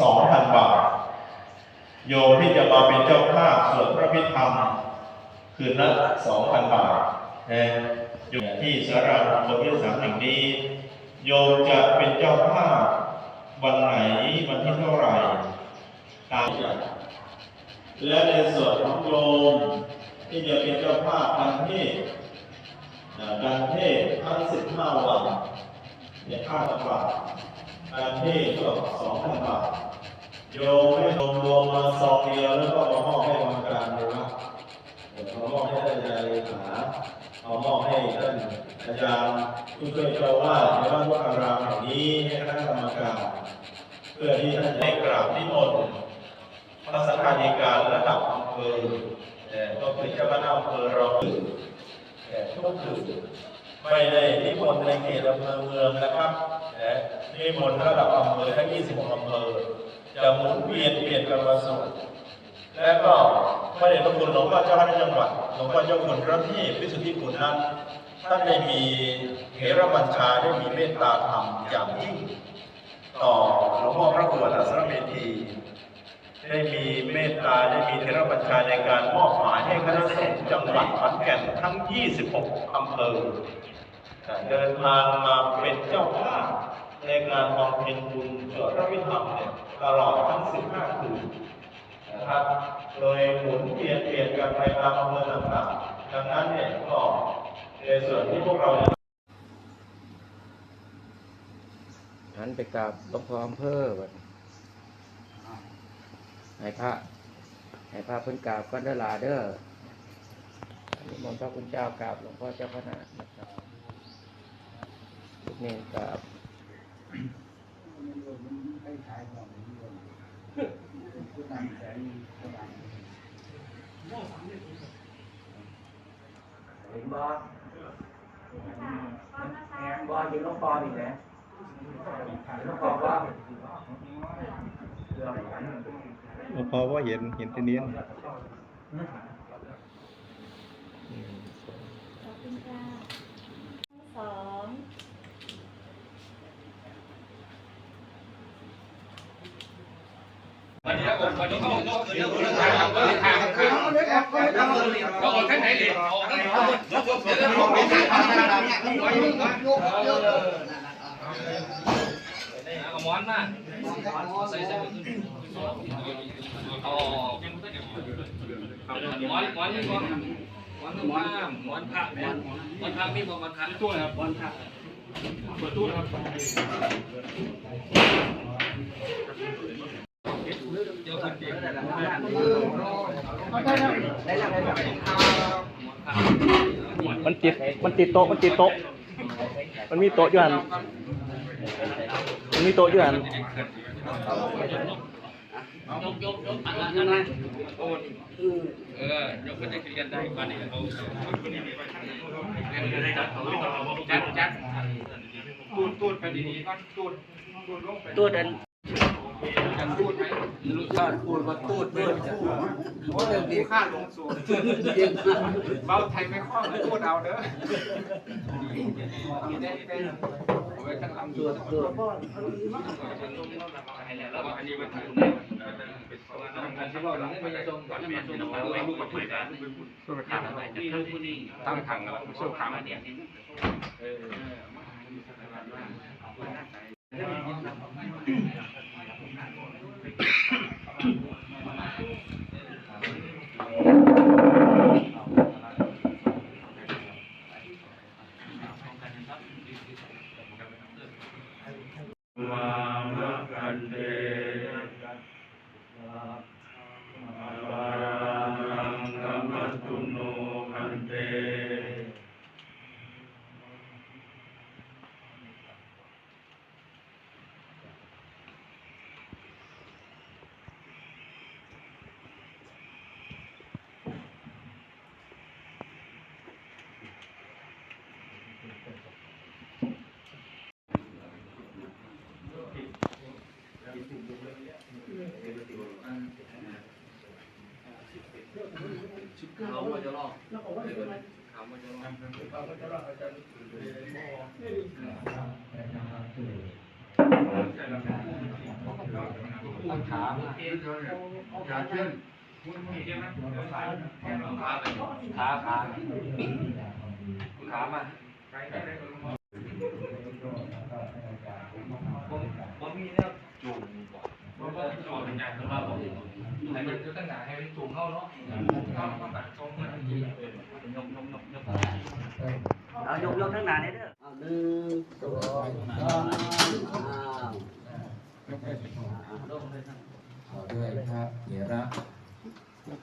สองพันบาท โยมที่จะมาเป็นเจ้าภาพสวดพระพิธรรม คืนละสองพันบาทนะอยู่ที่สารามงคลที่สามแห่งนี้ โยมจะเป็นเจ้าภาพวันไหนวันที่เท่าไหร่ตามและในส่วนของโยมที่จะเป็นเจ้าภาพการเทศการเทศทั้งสิบห้าวันเนี่ยค่าพันบาทการเทศก็สองพันบาท โยมให้รวมรวมมาซองเดียวแล้วก็มามอบให้กรรมการดูนะเดี๋ยวมามอบให้ท่านอาจารย์เลขาเอามอบให้ท่านอาจารย์ผู้ช่วยเจ้าอาวาในวัดวัดอารามแห่งนี้ให้คณะกรรมการเพื่อที่ท่านจะได้กราบนิมนต์พระสังฆาธิการระดับอำเภอเอ่ก็คือเจ้าคณะอำเภอเราเอ่ทุกคืนไม่ได้นิมนต์ในเขตอำเภอเมืองนะครับเอ่อนิมนต์ระดับอำเภอทั้ง 26 อำเภอ จะหมุนเวียนเปลี่ยนกันมาสวดและก็พระเดชพระคุณหลวงพ่อเจ้าคณะจังหวัดหลวงพ่อเจ้าคุณพระที่พิสุทธิคุณนั้นท่านได้มีเถรบัญชาได้มีเมตตาธรรมอย่างยิ่งต่อหลวงพ่อพระครูอัตสรเมธีได้มีเมตตาได้มีเทรบัญชาในการมอบหมายให้คณะสงฆ์จังหวัดขอนแก่นทั้ง 26 อำเภอเดินทางมาเป็นเจ้าภาพ ในงานบำเพ็ญบุญสวดพระพิธรรมเนี่ยตลอดทั้ง 15 คืนนะครับ โดยหมุนเปลี่ยนเปลี่ยนกันไปตามอำเภอต่างๆดังนั้นเนี่ยก็ในส่วนที่พวกเราจะหันไปกราบหลวงพ่ออำเภอบัดให้พระให้พระเพิ่นกราบก็ได้อลาเด้อนนี้มนต์พระคุณเจ้ากราบหลวงพ่อเจ้าคณะนะครับลูกเนรกราบ เห็นบ่แหมบ่เห็นหลวงพ่อนี่และเห็นหลวงพ่อบ่เรื่องกันหลวงพ่อว่าเห็นเห็นแต่นี้ยอืมขอบคุณค่ะสอง ก็ออกทั้งไหนเลยออกทั้งไหนเอาเดี๋ยวเดี๋ยวเดี๋ยวลง ไปถ่ายทางระดับเนี่ยเอาหมอนมาใส่ใส่อ๋อหมอนหมอนนี่ก่อนหมอนหมอนหมอนผ้าหมอนหมอนผ้ามีบ่หมอนผ้าตู้ครับหมอนผ้าเปิดตู้ครับ มันติด มันติดโต๊ะ มันติดโต๊ะ มันมีโต๊ะอยู่หันมันมีโต๊ะอยู่หันยกยกยกอันนั้นอันนั้นโอ้เออยกขึ้นได้เรียนได้ก่อนนี่เขาจัดจัดตูดตูดไปดีๆก่อนตูดตูดลงไปตัวดัน จัดตูดไหมลูกชาติตูดมาตูดเลยโอ้เดี๋ยวดีค่าลงสูงเบาไทยไม่คล่องตูดเอาเด้อได้เป็นเอาไว้ข้างหลังตัวตัวอันนี้มันถึงอันที่ว่าเราไม่จะตรงก่อนที่มันจะเอาไว้ลูกมาเปิดนะตั้งถังแล้วสู้ขามาเนี่ยเออ มามะกันเตวารังกัมมัตตุโนกันเต เขาจะลอกเขาขาขาขึ้นขาขาขามาผมผมมีเนี่ยจุ่มผมก็จุ่มอย่างนั้นว่าผม ให้มันจะตั้งหนาให้มันจุ่มเข้าเนาะเข้าเข้าแบบตรงนั้นยกยกยกยกเอายกยกทั้งหนานี่ยเด้อเอาหนึ่งสองสามอ้าวด้วยพระเถระ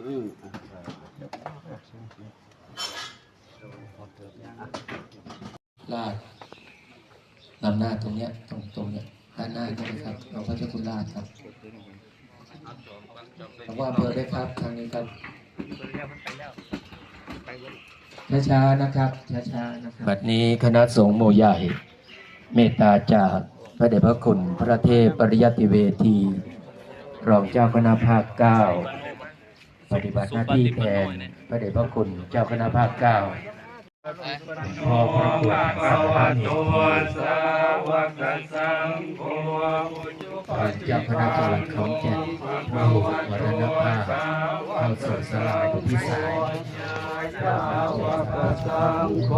อืมลาดนำหน้าตรงเนี้ยตรงตรงเนี้ยด้านหน้าใช่ไหมครับหลวงพ่อเจ้าคุณลาดครับ หลวงพ่ออำเภอด้วยครับทางนี้ครับช้าๆนะครับช้าๆนะครับบัดนี้คณะสงฆ์หมู่ใหญ่เมตตาจากพระเดชพระคุณพระเทพปริยัติเวที รองเจ้าคณะภาคเก้าปฏิบัติหน้าที่แทนพระเดชพระคุณเจ้าคณะภาคเก้าพอพระคุณสัม ภานเจ้าคณะจังหวัดขอนแก่นพระบุวรณภาพเข้าสู่สลายพิสัย สังโฆ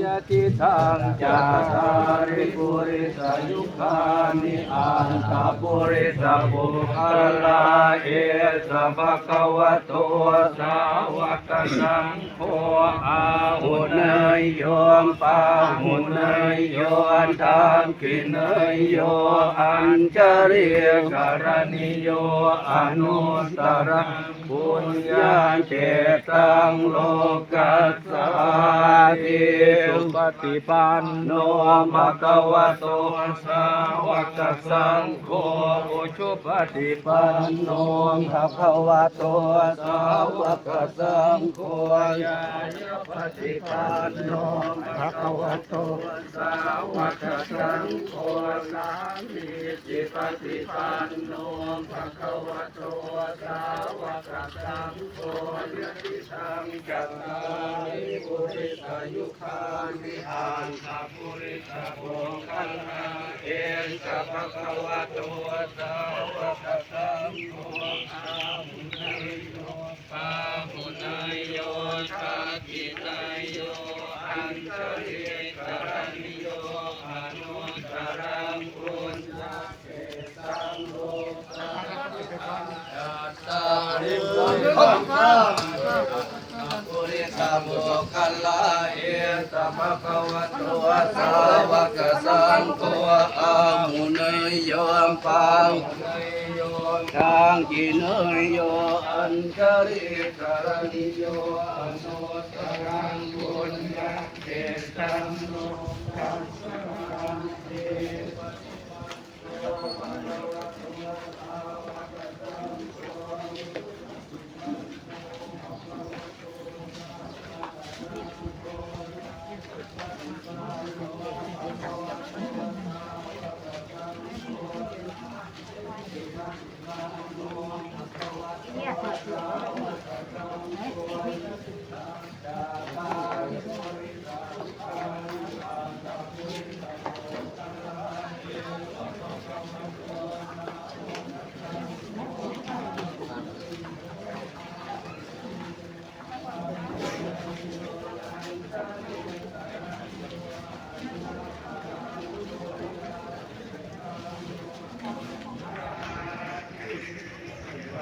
ยะติทังจาตาริปุริสายุคานิอันตาปุริสาบุคลาเอสะภะคะวะโตสาวกสังโฆอาหุเนยโยมปาหุเนยโยอันทานกินเนยโยอัญจเริยกรณิโยอนุตตรังปุญญาเจตังโลกัสสาติปฏิปันโนมะกวะโตสาวกสังโฆอุชุปฏิปันโนภะคะวะโตสาวกสังโฆยายปฏิปันโนภะคะวะโตสาวกสังโฆสามีจิปฏิปันโนภะคะวะโตสาวกสังโฆยะติสังจัตตาริปุริสยุคานิอันตาปุริสโภคัลลาเอนสัพพะวะโตสาวกสังโฆอาหุนายโยปาหุนายโยชากินายโยอันตริกรณิโยอนุตรังปุญญาเกตังโลกัสสาริปุริสปุริสาโมุคัลลาเอตมะคะวะโตสาวกสังโฆอาหุนยโยมปังทางกินเนยโยอันจริกรณิโยอนุตรังบุญญาเกตังโลกัสสะเทวเ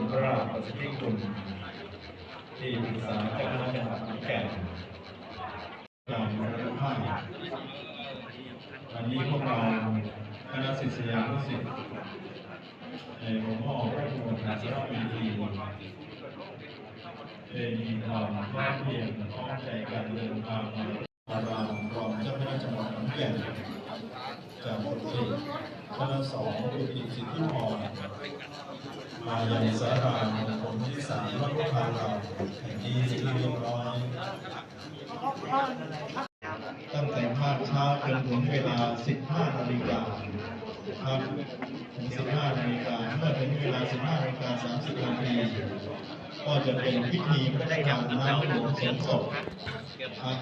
ประสิทธิคุณที่ปรึกษาเจ้าคณะจังหวัดขอนแก่นการมรดกภาพวันนี้พวกเราคณะศิษยานุศิษย์ในหลวงพ่อพระบรมราชาภิธีได้มีความพร้อมเพียงพร้อมใจกันเดินทางมาอารามรองเจ้าคณะจังหวัดขอนแก่นจากบทเพลง คณะสองดุติสิทธิพรมายังสารามงคลที่สามวัดพานเราแห่งนี้ที่เรียบร้อยตั้งแต่ภาคเช้าจนถึงเวลา 15 นาฬิกาครับถึง15 นาฬิกาเมื่อถึงเวลา 15 นาฬิกา 30 นาทีก็จะเป็นพิธีพระราชทานน้ำหลวงสงศพครับ